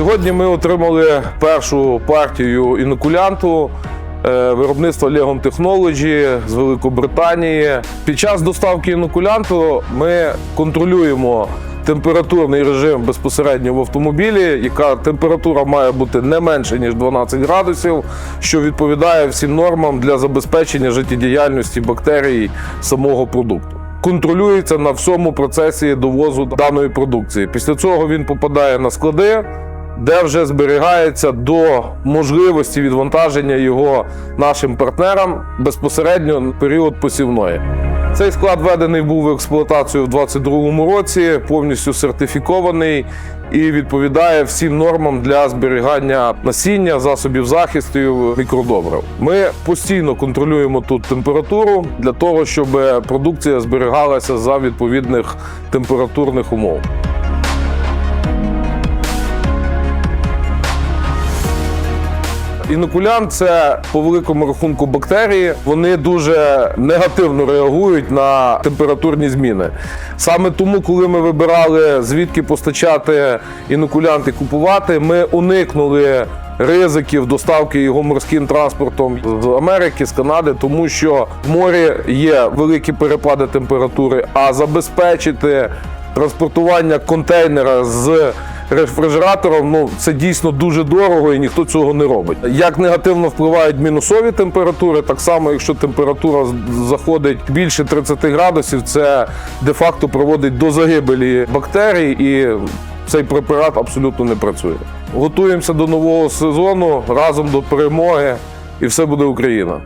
Сьогодні ми отримали першу партію інокулянту е, виробництва Legom Technology з Великобританії. Під час доставки інокулянту ми контролюємо температурний режим безпосередньо в автомобілі, яка температура має бути не менше ніж 12 градусів, що відповідає всім нормам для забезпечення життєдіяльності бактерій самого продукту. Контролюється на всьому процесі довозу даної продукції. Після цього він попадає на склади, де вже зберігається до можливості відвантаження його нашим партнерам безпосередньо на період посівної. Цей склад введений був в експлуатацію в 2022 році, повністю сертифікований і відповідає всім нормам для зберігання насіння, засобів захисту мікродобрив. Ми постійно контролюємо тут температуру для того, щоб продукція зберігалася за відповідних температурних умов. Інокулянт це по великому рахунку бактерії. Вони дуже негативно реагують на температурні зміни. Саме тому, коли ми вибирали звідки постачати інокулянт купувати, ми уникнули ризиків доставки його морським транспортом з Америки, з Канади, тому що в морі є великі перепади температури, а забезпечити транспортування контейнера з рефрижератором, ну це дійсно дуже дорого і ніхто цього не робить. Як негативно впливають мінусові температури, так само, якщо температура заходить більше 30 градусів, це де-факто приводить до загибелі бактерій і цей препарат абсолютно не працює. Готуємося до нового сезону разом до перемоги, і все буде Україна.